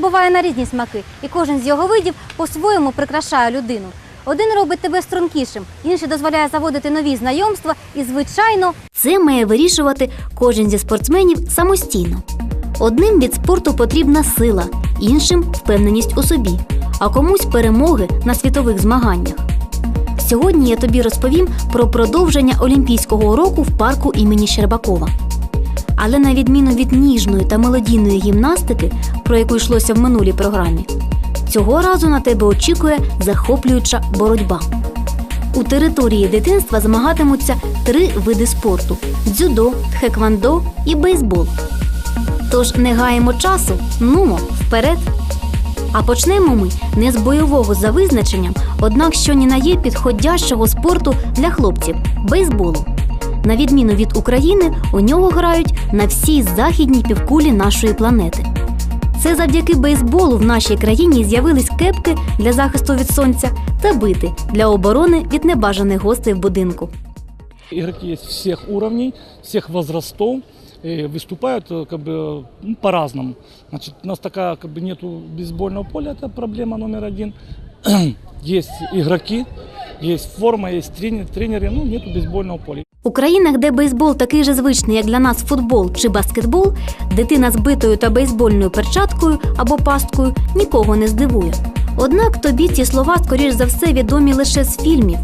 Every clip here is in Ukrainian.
Буває на різні смаки, і кожен з його видів по-своєму прикрашає людину. Один робить тебе стрункішим, інший дозволяє заводити нові знайомства, і, звичайно, це має вирішувати кожен зі спортсменів самостійно. Одним від спорту потрібна сила, іншим впевненість у собі, а комусь перемоги на світових змаганнях. Сьогодні я тобі розповім про продовження олімпійського року в парку імені Щербакова. Але на відміну від ніжної та мелодійної гімнастики, про яку йшлося в минулій програмі, цього разу на тебе очікує захоплююча боротьба. У території дитинства змагатимуться три види спорту: дзюдо, тхеквондо і бейсбол. Тож не гаємо часу, нумо вперед. А почнемо ми не з бойового за визначенням, однак що ні на є підходящого спорту для хлопців бейсболу. На відміну від України, у нього грають на всій західній півкулі нашої планети. Це завдяки бейсболу в нашій країні з'явились кепки для захисту від сонця та бити для оборони від небажаних гостей в будинку. Игроки есть всех уровней, всех возрастов, и выступают э, как бы ну, по-разному. Значит, у нас такая как бы нету бейсбольного поля, это проблема номер один. есть игроки, есть форма, есть тренер, тренеры, ну нету бейсбольного поля. У країнах, де бейсбол такий же звичний, як для нас футбол чи баскетбол, дитина з битою та бейсбольною перчаткою або пасткою нікого не здивує. Однак тобі ці слова, скоріш за все, відомі лише з фільмів.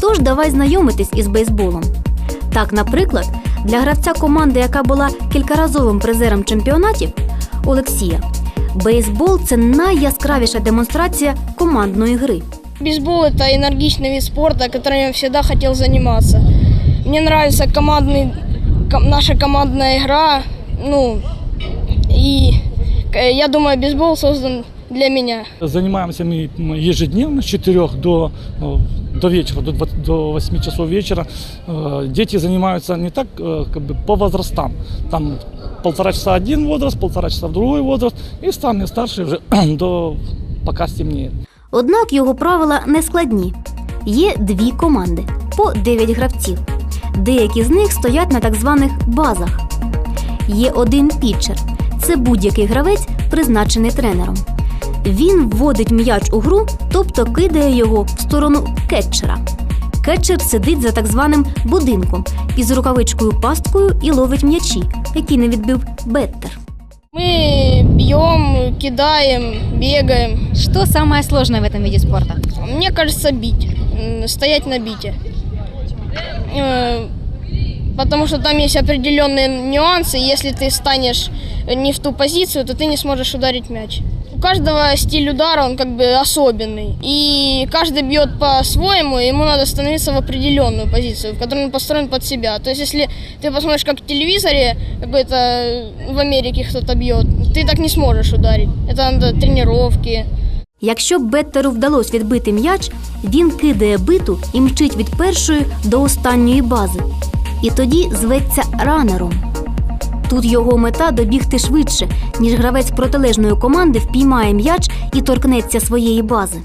Тож давай знайомитись із бейсболом. Так, наприклад, для гравця команди, яка була кількаразовим призером чемпіонатів Олексія, бейсбол це найяскравіша демонстрація командної гри. Бейсбол – это энергичный вид спорта, которым я всегда хотел заниматься. Мне нравится командный, ком- наша командная игра, ну, и э, я думаю, бейсбол создан для меня. Занимаемся мы м, ежедневно с 4 до, э, до вечера, до, 20 до 8 часов вечера. Э, Дети занимаются не так э, как бы по возрастам. Там полтора часа один возраст, полтора часа другой возраст, и самые старшие уже до пока стемнеет. Однак його правила не складні. Є дві команди по 9 гравців. Деякі з них стоять на так званих базах. Є один пітчер це будь-який гравець, призначений тренером. Він вводить м'яч у гру, тобто кидає його в сторону кетчера. Кетчер сидить за так званим будинком із рукавичкою пасткою і ловить м'ячі, які не відбив беттер. Мы бьем, кидаем, бегаем. Що самое сложное в этом виде спорта? Мне кажется, бить, стоять на бите. Э, Потому что там есть определенные нюансы. Если ты станешь не в ту позицию, то ты не сможешь ударить мяч. У каждого стиль удара, он как бы особенный. И каждый бьет по-своему, и ему надо становиться в определенную позицию, в которой он построен под себя. То есть, если ты посмотришь, как в телевизоре какой-то э, в Америке кто-то бьет, ты так не сможешь ударить. Это надо тренировки. Якщо Беттеру вдалося відбити м'яч, він кидає биту і мчить від першої до останньої бази. І тоді зветься ранером. Тут його мета добігти швидше, ніж гравець протилежної команди впіймає м'яч і торкнеться своєї бази.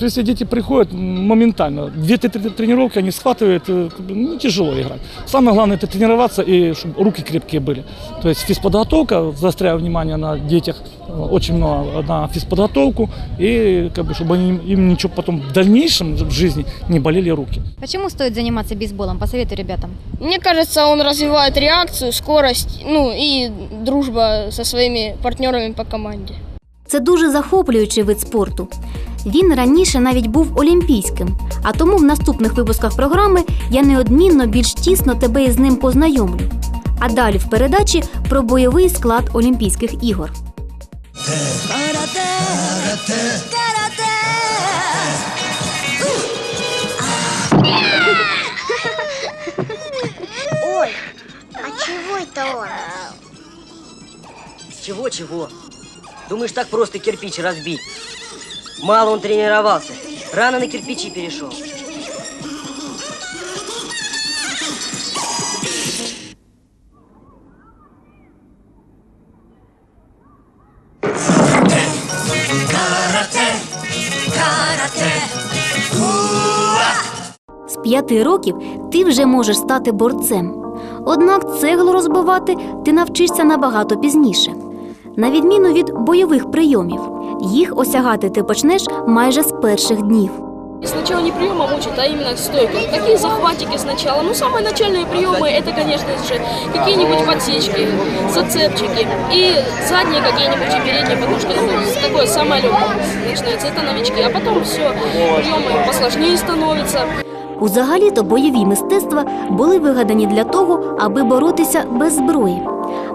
Если дети приходят моментально, две-три тр- тренировки они схватывают, э, ну, тяжело играть. Самое главное это тренироваться и чтобы руки крепкие были. То есть физподготовка, заостряю внимание на детях, э, очень много на физподготовку и как бы, чтобы они, им ничего потом в дальнейшем в жизни не болели руки. Почему стоит заниматься бейсболом? Посоветуй ребятам. Мне кажется, он развивает реакцию, скорость, ну и дружба со своими партнерами по команде. Це дуже захоплюючий вид спорту. Він раніше навіть був олімпійським, а тому в наступних випусках програми я неодмінно більш тісно тебе із ним познайомлю. А далі в передачі про бойовий склад Олімпійських ігор. Ой, а чего это он? Чего-чего? Думаешь, так просто кирпич разбить? Мало он тренировался. Рано на кирпичи перешел. З п'яти років ти вже можеш стати борцем. Однак цеглу розбивати ти навчишся набагато пізніше На відміну від бойових прийомів, їх осягати ти почнеш майже з перших днів. И сначала не приемом учат, а именно стойкам. Такие захватики сначала. Ну, самые начальные приемы это, конечно же, какие-нибудь подсечки, зацепчики и задние какие-нибудь и передние подножки. Ну, такое самое легкое начинается. Это новички. А потом все, приемы посложнее становятся. Узагалі-то бойові мистецтва були вигадані для того, аби боротися без зброї.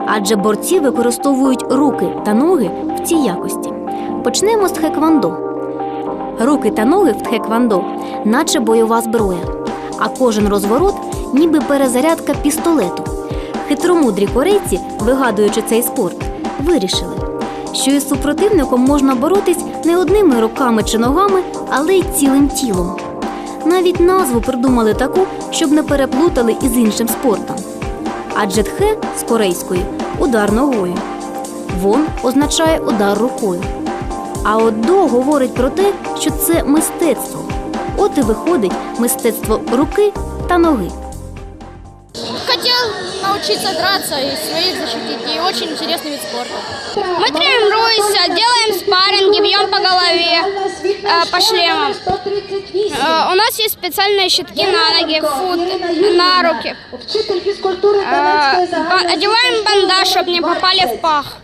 Адже борці використовують руки та ноги в цій якості. Почнемо з тхеквондо. Руки та ноги в тхеквондо наче бойова зброя, а кожен розворот ніби перезарядка пістолету. Хитромудрі корейці, вигадуючи цей спорт, вирішили, що із супротивником можна боротись не одними руками чи ногами, але й цілим тілом. Навіть назву придумали таку, щоб не переплутали із іншим спортом. Адже тхе з корейської удар ногою. Вон означає удар рукою. А от до говорить про те, що це мистецтво. От і виходить мистецтво руки та ноги Хотел научиться драться и своих защитить. И очень интересный вид спорта. Мы тренируемся, делаем спарринги, бьем по голове, э, по шлемам. Э, у нас есть специальные щитки на ноги, фут, на руки. Э, ба- одеваем бандаж, чтобы не попали в пах.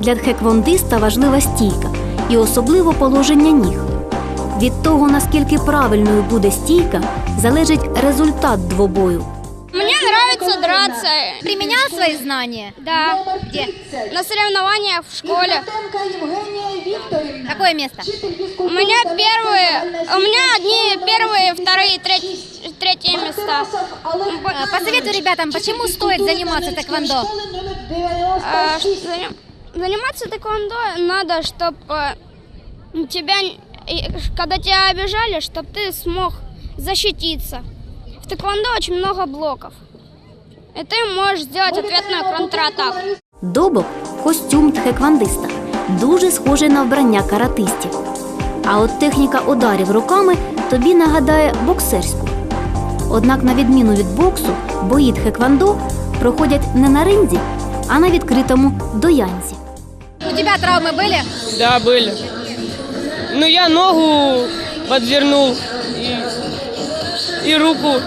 Для тхеквондиста важлива стійка і особливо положення ніг. Від того, наскільки правильною буде стійка, залежить результат двобою. Нравится драться. Применял свои знания? Да. Где? На соревнованиях в школе. Какое место? У меня первые, у меня одни первые, вторые, третьи, третьи места. Посоветуй ребятам, почему стоит заниматься тэквондо? А, Заниматься тэквондо надо, чтобы тебя, н- и, когда тебя обижали, чтобы ты смог защититься. В тэквондо очень много блоков. И ты можешь сделать ответную контратаку. Добок костюм тхеквондиста, дуже схожий на вбрання каратистів. А от техніка ударів руками тобі нагадає боксерську. Однак, на відміну від боксу, бої тхеквондо проходять не на ринзі, а на відкритому доянзі. У тебе травми були? Да, были. Ну, я ногу подвернул и, и руку.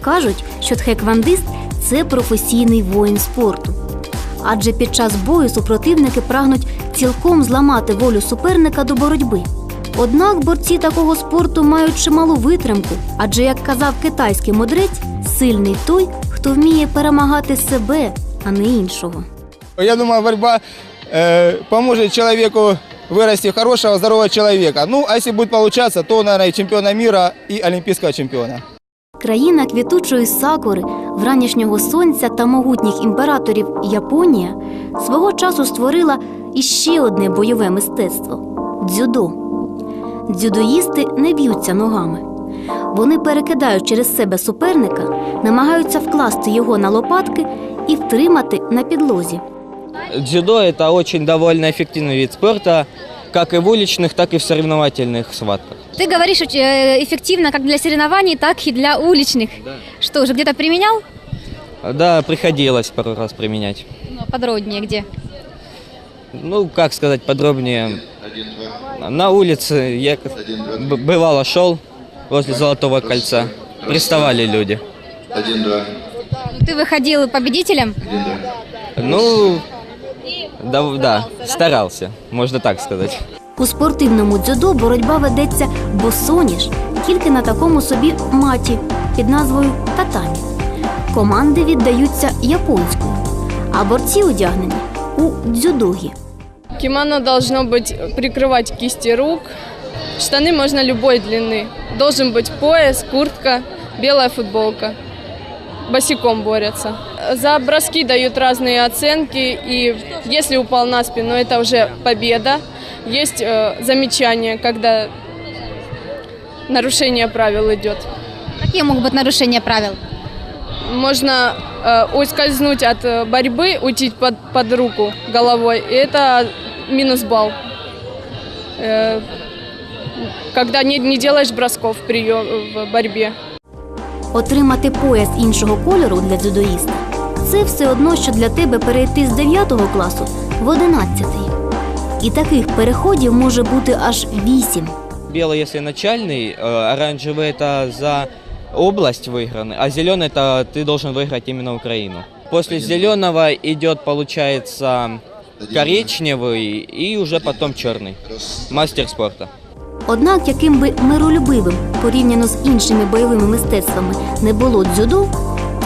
Кажуть, що тхеквондист це професійний воїн спорту. Адже під час бою супротивники прагнуть цілком зламати волю суперника до боротьби. Однак борці такого спорту мають чималу витримку, адже, як казав китайський мудрець, сильний той, хто вміє перемагати себе, а не іншого. Я думаю, борьба э, поможет человеку вырасти в хорошего, здорового человека. Ну, а если будет получаться, то, наверное, и чемпиона мира, и олимпийского чемпиона Країна квітучої сакури, вранішнього сонця та могутніх імператорів Японія свого часу створила іще одне бойове мистецтво дзюдо. Дзюдоїсти не б'ються ногами. Вони перекидають через себе суперника, намагаються вкласти його на лопатки і втримати на підлозі. Дзюдо – это очень довольно эффективный вид спорта, Как и в уличных, так и в соревновательных схватках. Ты говоришь э, эффективно как для соревнований, так и для уличных. Что, уже где-то применял? Да, приходилось пару раз применять. Подробнее где? Ну, как сказать подробнее, на улице я бывало шел возле Золотого кольца, приставали люди. Ты выходил победителем? Ну, да, да, старался, можно так сказать. У спортивному дзюдо боротьба ведеться босоніж, тільки на такому собі маті під назвою татамі. Команди віддаються японською, а борці одягнені у дзюдогі. Кимоно должно быть прикрывать кисти рук. Штаны можно любой длины. Должен быть пояс, куртка, белая футболка. Босиком борются. За броски дают разные оценки, и если упал на спину, это уже победа. Есть э, замечание, когда нарушение правил идет. Які можуть бути нарушення правил? Можно э, ускользнуть от э, борьбы, уйти под, под руку головой, и это минус балл. Э, когда не, не делаешь бросков в, прием, в борьбе. Отримати пояс іншого кольору для дзюдоїста Це все одно, що для тебе перейти з 9 класу в 11. І таких переходів може бути аж 8. Белый, если начальный, э, оранжевый это за область выиграны, а зеленый это ты должен выиграть именно Украину. После зеленого идет, получается, коричневый и уже потом черный. Мастер спорта. Однак, яким би миролюбивим порівняно з іншими бойовими мистецтвами не було дзюдо,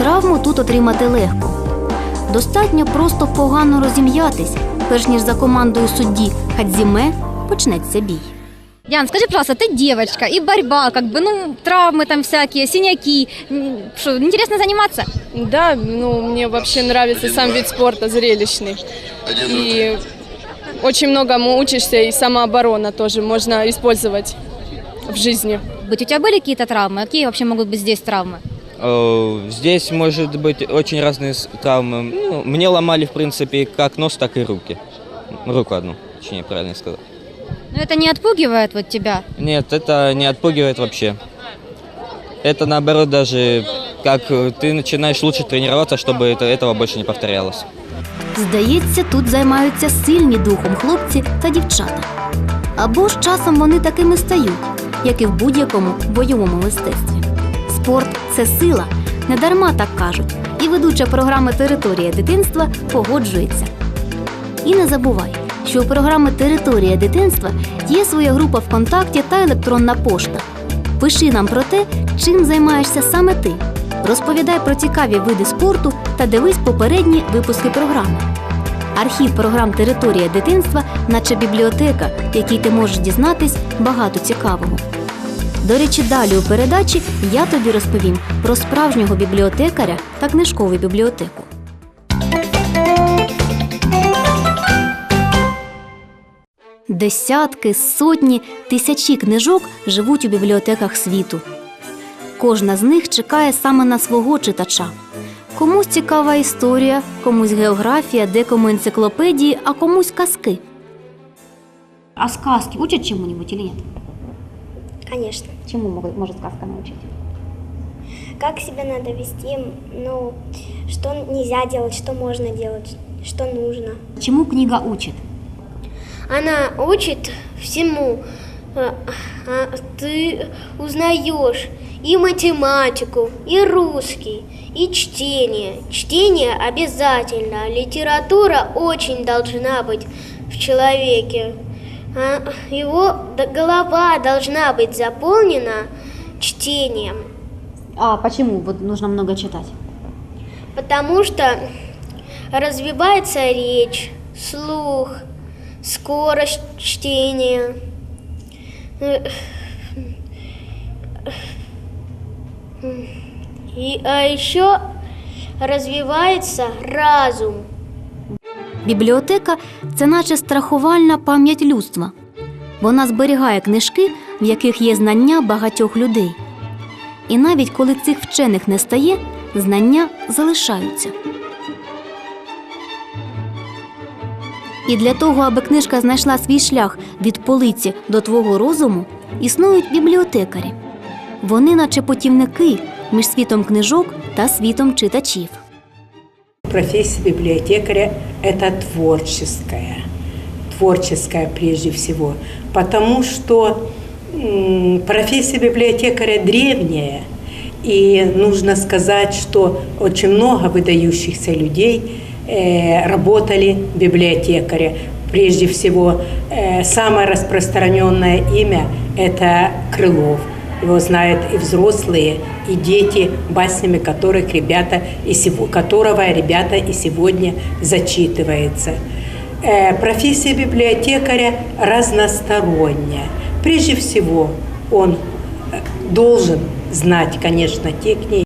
травму тут отримати легко. Достатньо просто погано розім'ятись, перш ніж за командою судді Хадзіме почнеться бій. Ян, скажи, пожалуйста, ты девочка, и борьба, как бы, ну, травмы там всякие, синяки. М, Что, интересно заниматься? Да, ну, мне вообще нравится сам вид спорта, зрелищный. И очень многому учишься, и самооборона тоже можно использовать в жизни. Быть, у тебя были какие-то травмы? Какие вообще могут быть здесь травмы? Э, Здесь может быть очень разные с- травмы. Ну, мне ломали, в принципе, как нос, так и руки. Руку одну, точнее, правильно сказал. Но это не отпугивает вот тебя? Нет, это не отпугивает вообще. Это наоборот даже как э, ты начинаешь лучше тренироваться, чтобы это, этого больше не повторялось. Здається, тут займаються сильні духом хлопці та дівчата. Або ж часом вони такими стають, як і в будь-якому бойовому мистецтві. Спорт це сила, недарма так кажуть, і ведуча програми Територія дитинства погоджується. І не забувай, що у програми Територія дитинства є своя група ВКонтакті та електронна пошта. Пиши нам про те, чим займаєшся саме ти. Розповідай про цікаві види спорту та дивись попередні випуски програми. Архів програм Територія дитинства, наче бібліотека, в якій ти можеш дізнатись багато цікавого. До речі, далі у передачі я тобі розповім про справжнього бібліотекаря та книжкову бібліотеку. Десятки, сотні, тисячі книжок живуть у бібліотеках світу. Кожна з них чекає саме на свого читача. Комусь цікава історія, комусь географія, декому енциклопедії, а комусь казки. А сказки учать чому-нибудь или нет? Конечно. Чему могут, может сказка научить? Как себя надо вести, ну, что нельзя делать, что можно делать, что нужно. Чему книга учит? Она учит всему. А, а Ты узнаешь и математику, и русский, и чтение. Чтение обязательно. Литература очень должна быть в человеке. А Его голова должна быть заполнена чтением. А почему вот нужно много читать? Потому что развивается речь, слух, скорость чтения. И, а еще развивается разум. Бібліотека це наче страхувальна пам'ять людства. Вона зберігає книжки, в яких є знання багатьох людей. І навіть коли цих вчених не стає, знання залишаються. І для того, аби книжка знайшла свій шлях від полиці до твого розуму, існують бібліотекарі. Вони, наче путівники між світом книжок та світом читачів. Профессия библиотекаря – это творческая, творческая прежде всего, потому что профессия библиотекаря древняя, и нужно сказать, что очень много выдающихся людей э, работали библиотекаря. Прежде всего, э, самое распространенное имя – это Крылов. Его знают и взрослые, и дети, баснями которых ребята и сего- которого ребята и сегодня зачитывается. Э, Профессия библиотекаря разносторонняя. Прежде всего, он э, должен знать, конечно, те книги,